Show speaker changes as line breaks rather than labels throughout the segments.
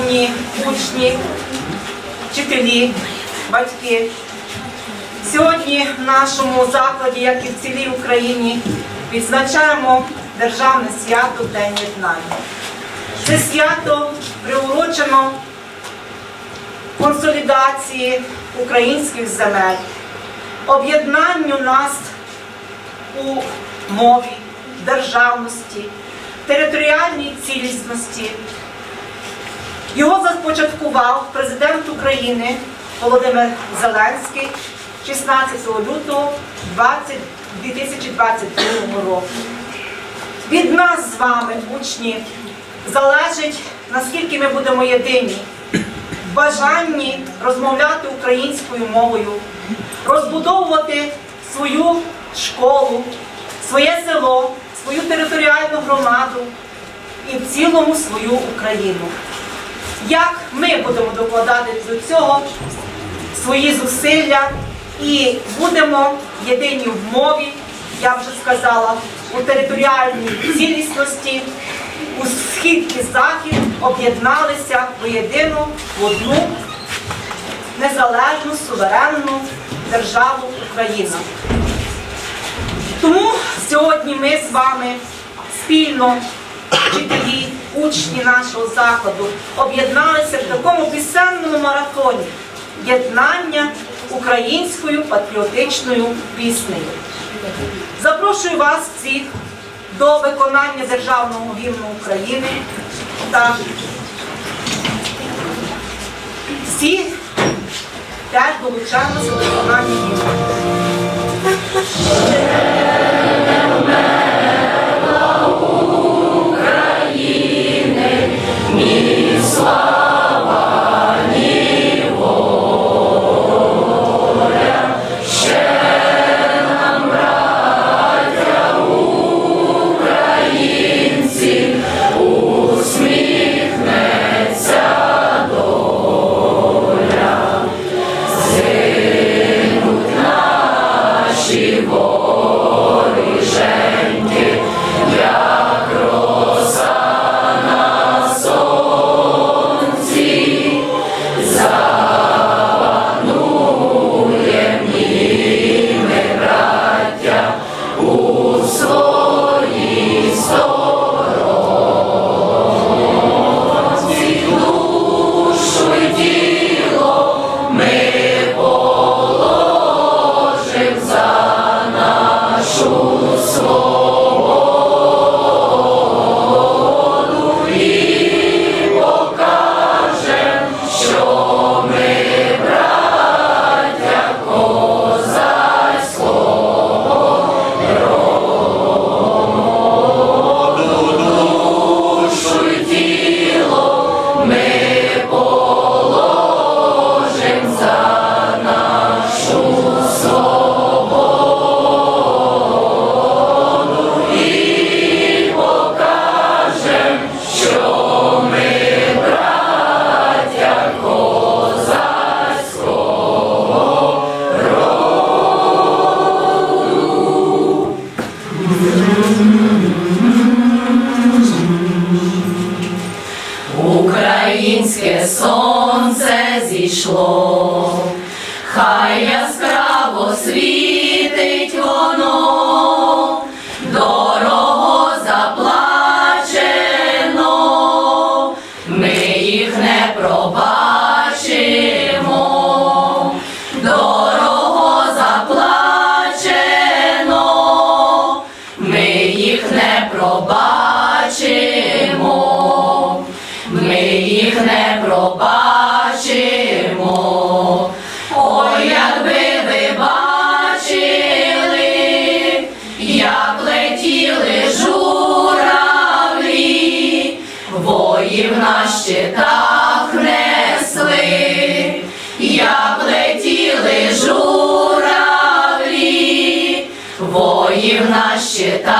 шановні учні, вчителі, батьки. Сьогодні в нашому закладі, як і в цілій Україні, відзначаємо державне свято День єднання. Це свято приурочено консолідації українських земель, об'єднанню нас у мові, державності, територіальній цілісності. Його започаткував президент України Володимир Зеленський 16 лютого 2022 року. Від нас з вами, учні, залежить, наскільки ми будемо єдині бажанні розмовляти українською мовою, розбудовувати свою школу, своє село, свою територіальну громаду і в цілому свою Україну. Як ми будемо докладати до цього свої зусилля і будемо єдині в мові, я вже сказала, у територіальній цілісності, у схід і захід об'єдналися воєдину в одну незалежну суверенну державу Україна. Тому сьогодні ми з вами спільно, вчителі, учні нашого закладу, об'єдналися в такому пісенному марафоні єднання українською патріотичною піснею. Запрошую вас всіх до виконання державного гімну України та всі теж долучаємося до виконання гімну.
Українське їх не пробачимо. Ой, якби ви бачили, як летіли журавлі, воїв на щитах несли, як летіли журавлі, воїв на щитах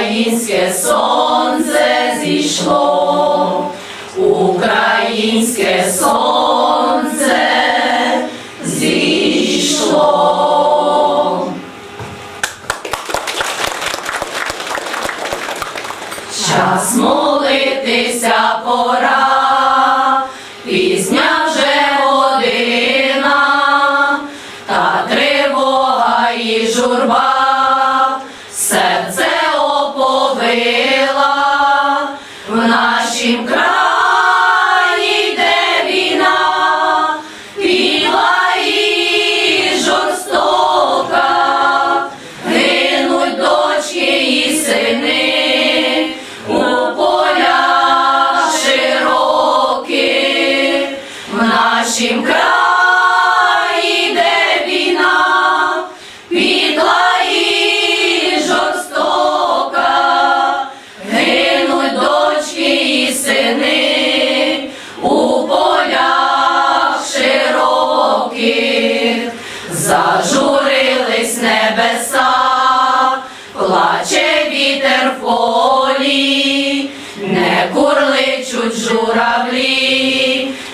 Українське сонце зійшло, українське сонце зійшло. Час молитися пора.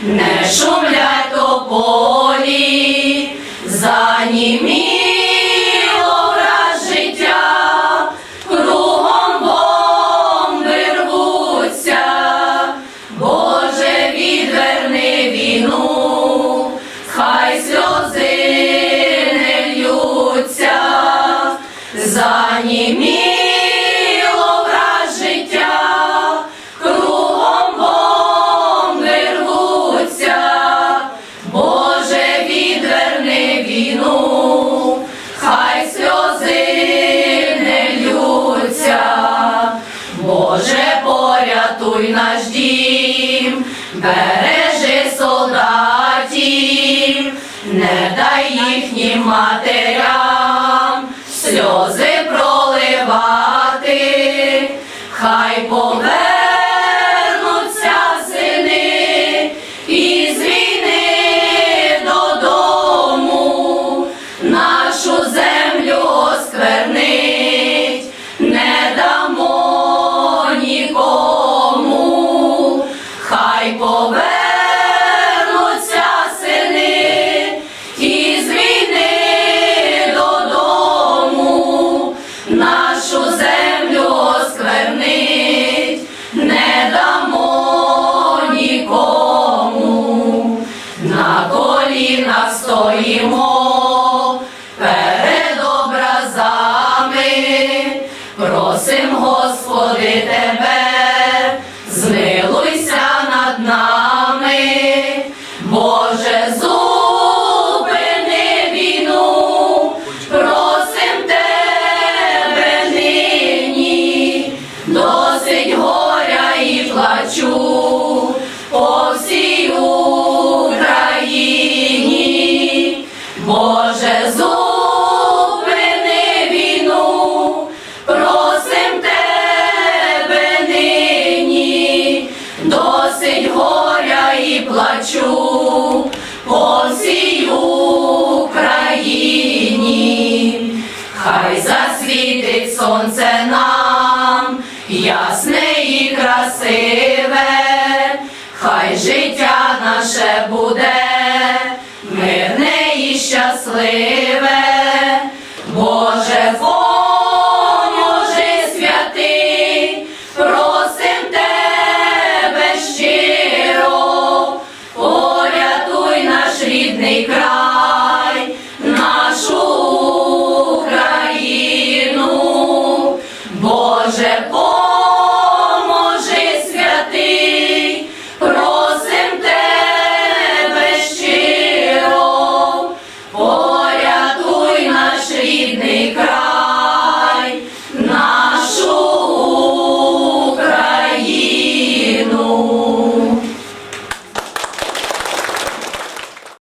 не шумля. 네. просим Господи тебе. Хай засвітить сонце нам, ясне і красиве, хай життя наше буде, мирне і щасливе.